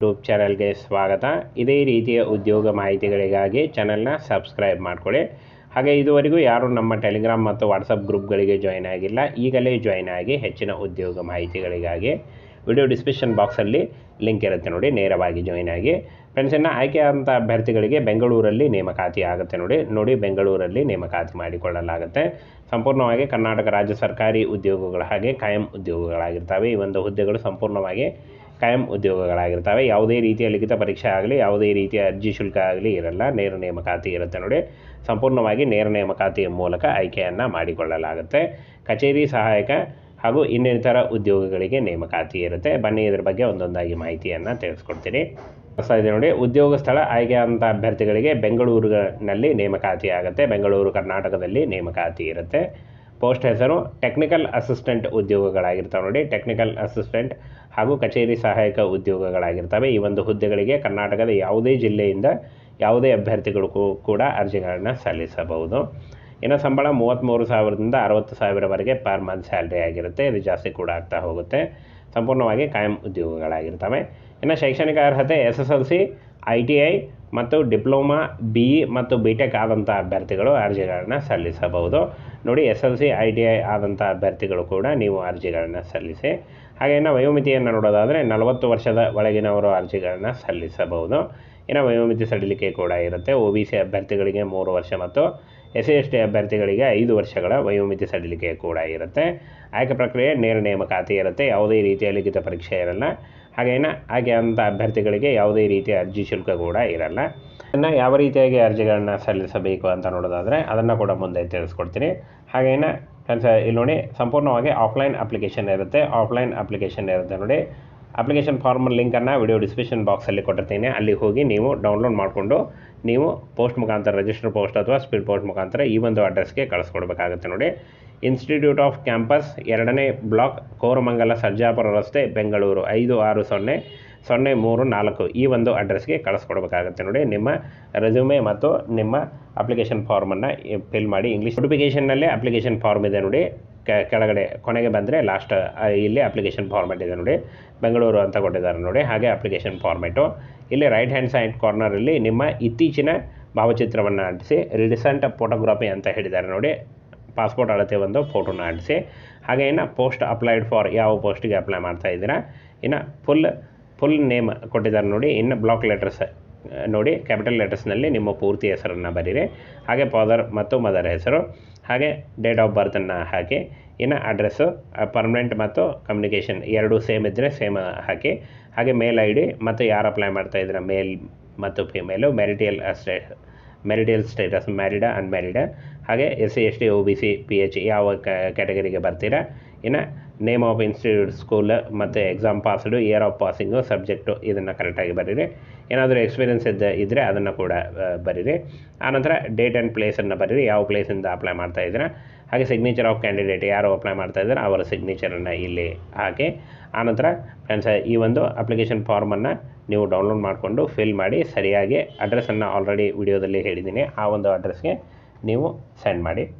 YouTube ಚಾನಲ್ಗೆ ಸ್ವಾಗತ. ಇದೇ ರೀತಿಯ ಉದ್ಯೋಗ ಮಾಹಿತಿಗಳಿಗಾಗಿ ಚಾನಲ್ನ ಸಬ್ಸ್ಕ್ರೈಬ್ ಮಾಡಿಕೊಳ್ಳಿ. ಹಾಗೆ ಇದುವರೆಗೂ ಯಾರು ನಮ್ಮ ಟೆಲಿಗ್ರಾಮ್ ಮತ್ತು ವಾಟ್ಸಪ್ ಗ್ರೂಪ್ಗಳಿಗೆ ಜಾಯ್ನ್ ಆಗಿಲ್ಲ. ಈಗಲೇ ಜಾಯ್ನ್ ಆಗಿ ಹೆಚ್ಚಿನ ಉದ್ಯೋಗ ಮಾಹಿತಿಗಳಿಗಾಗಿ ವಿಡಿಯೋ ಡಿಸ್ಕ್ರಿಪ್ಷನ್ ಬಾಕ್ಸಲ್ಲಿ ಲಿಂಕ್ ಇರುತ್ತೆ ನೋಡಿ, ನೇರವಾಗಿ ಜಾಯ್ನ್ ಆಗಿ. ಫ್ರೆಂಡ್ಸ್ ಇನ್ನು ಆಯ್ಕೆಯಾದಂಥ ಅಭ್ಯರ್ಥಿಗಳಿಗೆ ಬೆಂಗಳೂರಲ್ಲಿ ನೇಮಕಾತಿ ಆಗುತ್ತೆ ನೋಡಿ. ನೋಡಿ ಬೆಂಗಳೂರಲ್ಲಿ ನೇಮಕಾತಿ ಮಾಡಿಕೊಳ್ಳಲಾಗುತ್ತೆ. ಸಂಪೂರ್ಣವಾಗಿ ಕರ್ನಾಟಕ ರಾಜ್ಯ ಸರ್ಕಾರಿ ಉದ್ಯೋಗಗಳ ಹಾಗೆ ಕಾಯಂ ಉದ್ಯೋಗಗಳಾಗಿರ್ತವೆ. ಈ ಒಂದು ಹುದ್ದೆಗಳು ಸಂಪೂರ್ಣವಾಗಿ ಕಾಯಂ ಉದ್ಯೋಗಗಳಾಗಿರ್ತವೆ. ಯಾವುದೇ ರೀತಿಯ ಲಿಖಿತ ಪರೀಕ್ಷೆ ಆಗಲಿ, ಯಾವುದೇ ರೀತಿಯ ಅರ್ಜಿ ಶುಲ್ಕ ಆಗಲಿ ಇರಲ್ಲ. ನೇರ ನೇಮಕಾತಿ ಇರುತ್ತೆ ನೋಡಿ. ಸಂಪೂರ್ಣವಾಗಿ ನೇರ ನೇಮಕಾತಿಯ ಮೂಲಕ ಆಯ್ಕೆಯನ್ನು ಮಾಡಿಕೊಳ್ಳಲಾಗುತ್ತೆ. ಕಚೇರಿ ಸಹಾಯಕ ಹಾಗೂ ಇನ್ನಿತರ ಉದ್ಯೋಗಗಳಿಗೆ ನೇಮಕಾತಿ ಇರುತ್ತೆ. ಬನ್ನಿ, ಇದ್ರ ಬಗ್ಗೆ ಒಂದೊಂದಾಗಿ ಮಾಹಿತಿಯನ್ನು ತಿಳಿಸ್ಕೊಡ್ತೀನಿ. ಇದೆ ನೋಡಿ. ಉದ್ಯೋಗ ಸ್ಥಳ ಆಯ್ಕೆಯಾದಂಥ ಅಭ್ಯರ್ಥಿಗಳಿಗೆ ಬೆಂಗಳೂರಿನಲ್ಲಿ ನೇಮಕಾತಿ ಆಗುತ್ತೆ ಬೆಂಗಳೂರು, ಕರ್ನಾಟಕದಲ್ಲಿ ನೇಮಕಾತಿ ಇರುತ್ತೆ. ಪೋಸ್ಟ್ ಹೆಸರು ಟೆಕ್ನಿಕಲ್ ಅಸಿಸ್ಟೆಂಟ್ ಉದ್ಯೋಗಗಳಾಗಿರ್ತವೆ ನೋಡಿ. ಟೆಕ್ನಿಕಲ್ ಅಸಿಸ್ಟೆಂಟ್ ಹಾಗೂ ಕಚೇರಿ ಸಹಾಯಕ ಉದ್ಯೋಗಗಳಾಗಿರ್ತವೆ. ಈ ಒಂದು ಹುದ್ದೆಗಳಿಗೆ ಕರ್ನಾಟಕದ ಯಾವುದೇ ಜಿಲ್ಲೆಯಿಂದ ಯಾವುದೇ ಅಭ್ಯರ್ಥಿಗಳು ಕೂಡ ಅರ್ಜಿಗಳನ್ನು ಸಲ್ಲಿಸಬಹುದು. ಇನ್ನು ಸಂಬಳ ಮೂವತ್ತ್ಮೂರು ಸಾವಿರದಿಂದ ಅರವತ್ತು ಸಾವಿರವರೆಗೆ ಪರ್ ಮಂತ್ ಸ್ಯಾಲ್ರಿ ಆಗಿರುತ್ತೆ. ಇದು ಜಾಸ್ತಿ ಕೂಡ ಆಗ್ತಾ ಹೋಗುತ್ತೆ. ಸಂಪೂರ್ಣವಾಗಿ ಕಾಯಂ ಉದ್ಯೋಗಗಳಾಗಿರ್ತವೆ. ಇನ್ನು ಶೈಕ್ಷಣಿಕ ಅರ್ಹತೆ S S L C I T I ಮತ್ತು ಡಿಪ್ಲೊಮಾ, ಬಿ ಇ ಮತ್ತು ಬಿ ಟೆಕ್ ಆದಂಥ ಅಭ್ಯರ್ಥಿಗಳು ಅರ್ಜಿಗಳನ್ನು ಸಲ್ಲಿಸಬಹುದು. ನೋಡಿ S L C, I T I ಆದಂಥ ಅಭ್ಯರ್ಥಿಗಳು ಕೂಡ ನೀವು ಅರ್ಜಿಗಳನ್ನು ಸಲ್ಲಿಸಿ, ಹಾಗೆ ಇನ್ನು ವಯೋಮಿತಿಯನ್ನು ನೋಡೋದಾದರೆ ನಲವತ್ತು ವರ್ಷದ ಒಳಗಿನವರು ಅರ್ಜಿಗಳನ್ನು ಸಲ್ಲಿಸಬಹುದು. ಇನ್ನು ವಯೋಮಿತಿ ಸಡಿಲಿಕೆ ಕೂಡ ಇರುತ್ತೆ. ಒ ಬಿ ಸಿ ಅಭ್ಯರ್ಥಿಗಳಿಗೆ ಮೂರು ವರ್ಷ ಮತ್ತು ಎಸ್ ಸಿ ಎಸ್ ಟಿ ಅಭ್ಯರ್ಥಿಗಳಿಗೆ ಐದು ವರ್ಷಗಳ ವಯೋಮಿತಿ ಸಡಿಲಿಕೆ ಕೂಡ ಇರುತ್ತೆ. ಆಯ್ಕೆ ಪ್ರಕ್ರಿಯೆ ನೇರ ನೇಮಕಾತಿ ಇರುತ್ತೆ. ಯಾವುದೇ ರೀತಿಯ ಲಿಖಿತ ಪರೀಕ್ಷೆ ಇರಲ್ಲ. ಹಾಗೇನ ಹಾಗೆ ಅಂಥ ಅಭ್ಯರ್ಥಿಗಳಿಗೆ ಯಾವುದೇ ರೀತಿಯ ಅರ್ಜಿ ಶುಲ್ಕ ಕೂಡ ಇರಲ್ಲ. ಇನ್ನು ಯಾವ ರೀತಿಯಾಗಿ ಅರ್ಜಿಗಳನ್ನ ಸಲ್ಲಿಸಬೇಕು ಅಂತ ನೋಡೋದಾದರೆ ಅದನ್ನು ಕೂಡ ಮುಂದೆ ತಿಳಿಸ್ಕೊಡ್ತೀನಿ. ಹಾಗೇನ ಇಲ್ಲಿ ನೋಡಿ ಸಂಪೂರ್ಣವಾಗಿ ಆಫ್ಲೈನ್ ಅಪ್ಲಿಕೇಶನ್ ಇರುತ್ತೆ. ಆಫ್ಲೈನ್ ಅಪ್ಲಿಕೇಶನ್ ಇರುತ್ತೆ ನೋಡಿ. ಅಪ್ಲಿಕೇಶನ್ ಫಾರ್ಮ್ ಲಿಂಕನ್ನು ವಿಡಿಯೋ ಡಿಸ್ಕ್ರಿಪ್ಷನ್ ಬಾಕ್ಸಲ್ಲಿ ಕೊಟ್ಟಿರ್ತೀನಿ. ಅಲ್ಲಿ ಹೋಗಿ ನೀವು ಡೌನ್ಲೋಡ್ ಮಾಡಿಕೊಂಡು ನೀವು ಪೋಸ್ಟ್ ಮುಖಾಂತರ ರಿಜಿಸ್ಟರ್ ಪೋಸ್ಟ್ ಅಥವಾ ಸ್ಪೀಡ್ ಪೋಸ್ಟ್ ಮುಖಾಂತರ ಈ ಒಂದು ಅಡ್ರೆಸ್ಗೆ ಕಳಿಸ್ಕೊಡ್ಬೇಕಾಗುತ್ತೆ ನೋಡಿ. ಇನ್ಸ್ಟಿಟ್ಯೂಟ್ ಆಫ್ ಕ್ಯಾಂಪಸ್ ಎರಡನೇ ಬ್ಲಾಕ್, ಕೋರಮಂಗಲ, ಸರ್ಜಾಪುರ ರಸ್ತೆ, ಬೆಂಗಳೂರು, ಐದು ಆರು ಸೊನ್ನೆ ಸೊನ್ನೆ ಮೂರು ನಾಲ್ಕು. ಈ ಒಂದು ಅಡ್ರೆಸ್ಗೆ ಕಳಿಸ್ಕೊಡ್ಬೇಕಾಗುತ್ತೆ ನೋಡಿ. ನಿಮ್ಮ ರೆಸ್ಯೂಮೆ ಮತ್ತು ನಿಮ್ಮ ಅಪ್ಲಿಕೇಶನ್ ಫಾರ್ಮನ್ನು ಫಿಲ್ ಮಾಡಿ ಇಂಗ್ಲೀಷ್ ನೋಟಿಫಿಕೇಷನ್ನಲ್ಲೇ ಅಪ್ಲಿಕೇಶನ್ ಫಾರ್ಮ್ ಇದೆ ನೋಡಿ. ಕೆಳಗಡೆ, ಕೊನೆಗೆ ಬಂದರೆ ಲಾಸ್ಟ್ ಇಲ್ಲಿ ಅಪ್ಲಿಕೇಶನ್ ಫಾರ್ಮೆಟ್ ಇದೆ ನೋಡಿ. ಬೆಂಗಳೂರು ಅಂತ ಕೊಟ್ಟಿದ್ದಾರೆ ನೋಡಿ. ಹಾಗೆ ಅಪ್ಲಿಕೇಶನ್ ಫಾರ್ಮೆಟು ಇಲ್ಲಿ ರೈಟ್ ಹ್ಯಾಂಡ್ ಸೈಡ್ ಕಾರ್ನರಲ್ಲಿ ನಿಮ್ಮ ಇತ್ತೀಚಿನ ಭಾವಚಿತ್ರವನ್ನು ಅಂಟಿಸಿ ರೀಸೆಂಟ್ ಫೋಟೋಗ್ರಫಿ ಅಂತ ಹೇಳಿದ್ದಾರೆ ನೋಡಿ. ಪಾಸ್ಪೋರ್ಟ್ ಅಳತೆ ಒಂದು ಫೋಟೋನ ಆಡಿಸಿ ಹಾಗೆ ಇನ್ನು ಪೋಸ್ಟ್ ಅಪ್ಲೈಡ್ ಫಾರ್ ಯಾವ ಪೋಸ್ಟಿಗೆ ಅಪ್ಲೈ ಮಾಡ್ತಾ ಇದ್ದೀರಾ, ಇನ್ನು ಫುಲ್ ಫುಲ್ ನೇಮ್ ಕೊಟ್ಟಿದ್ದಾರೆ ನೋಡಿ, ಇನ್ನು ಬ್ಲಾಕ್ ಲೆಟರ್ಸ್, ನೋಡಿ, ಕ್ಯಾಪಿಟಲ್ ಲೆಟರ್ಸ್ನಲ್ಲಿ ನಿಮ್ಮ ಪೂರ್ತಿ ಹೆಸರನ್ನು ಬರೀರಿ. ಹಾಗೆ ಫಾದರ್ ಮತ್ತು ಮದರ್ ಹೆಸರು, ಹಾಗೆ ಡೇಟ್ ಆಫ್ ಬರ್ತನ್ನು ಹಾಕಿ, ಇನ್ನು ಅಡ್ರೆಸ್ಸು ಪರ್ಮನೆಂಟ್ ಮತ್ತು ಕಮ್ಯುನಿಕೇಷನ್ ಎರಡೂ ಸೇಮ್ ಇದ್ದರೆ ಸೇಮ್ ಹಾಕಿ, ಹಾಗೆ ಮೇಲ್ ಐ ಡಿ ಮತ್ತು ಯಾರು ಅಪ್ಲೈ ಮಾಡ್ತಾ ಇದ್ದೀರಾ, ಮೇಲ್ ಮತ್ತು female, marital stay, marital status, married, unmarried ಹಾಗೆ S C S T O B C P H ಯಾವ ಕ್ಯಾಟಗರಿಗೆ ಬರ್ತೀರಾ? ಇನ್ನು ನೇಮ್ ಆಫ್ ಇನ್ಸ್ಟಿಟ್ಯೂಟ್ ಸ್ಕೂಲ್ ಮತ್ತು exam passed year of passing subject ಇದನ್ನು ಕರೆಕ್ಟಾಗಿ ಬರೀರಿ. ಏನಾದರೂ ಎಕ್ಸ್ಪೀರಿಯನ್ಸ್ ಇದ್ದ ಇದ್ದರೆ ಅದನ್ನು ಕೂಡ ಬರೀರಿ. ಆನಂತರ ಡೇಟ್ ಆ್ಯಂಡ್ ಪ್ಲೇಸನ್ನು ಬರೀರಿ. ಯಾವ ಪ್ಲೇಸಿಂದ ಅಪ್ಲೈ ಮಾಡ್ತಾ ಇದ್ದೀರಾ? ಹಾಗೆ ಸಿಗ್ನೇಚರ್ ಆಫ್ ಕ್ಯಾಂಡಿಡೇಟ್ ಯಾರು ಅಪ್ಲೈ ಮಾಡ್ತಾ ಇದ್ದಾರೆ, ಅವರ ಸಿಗ್ನೇಚರನ್ನು ಇಲ್ಲಿ ಹಾಕಿ. ಆನಂತರ ಫ್ರೆಂಡ್ಸ್ ಈ ಒಂದು ಅಪ್ಲಿಕೇಶನ್ ಫಾರ್ಮನ್ನು ನೀವು ಡೌನ್ಲೋಡ್ ಮಾಡಿಕೊಂಡು ಫಿಲ್ ಮಾಡಿ ಸರಿಯಾಗಿ ಅಡ್ರೆಸ್ಸನ್ನು ಆಲ್ರೆಡಿ ವಿಡಿಯೋದಲ್ಲಿ ಹೇಳಿದ್ದೀನಿ. ಆ ಒಂದು ಅಡ್ರೆಸ್ಗೆ ನೀವು ಸೆಂಡ್ ಮಾಡಿ.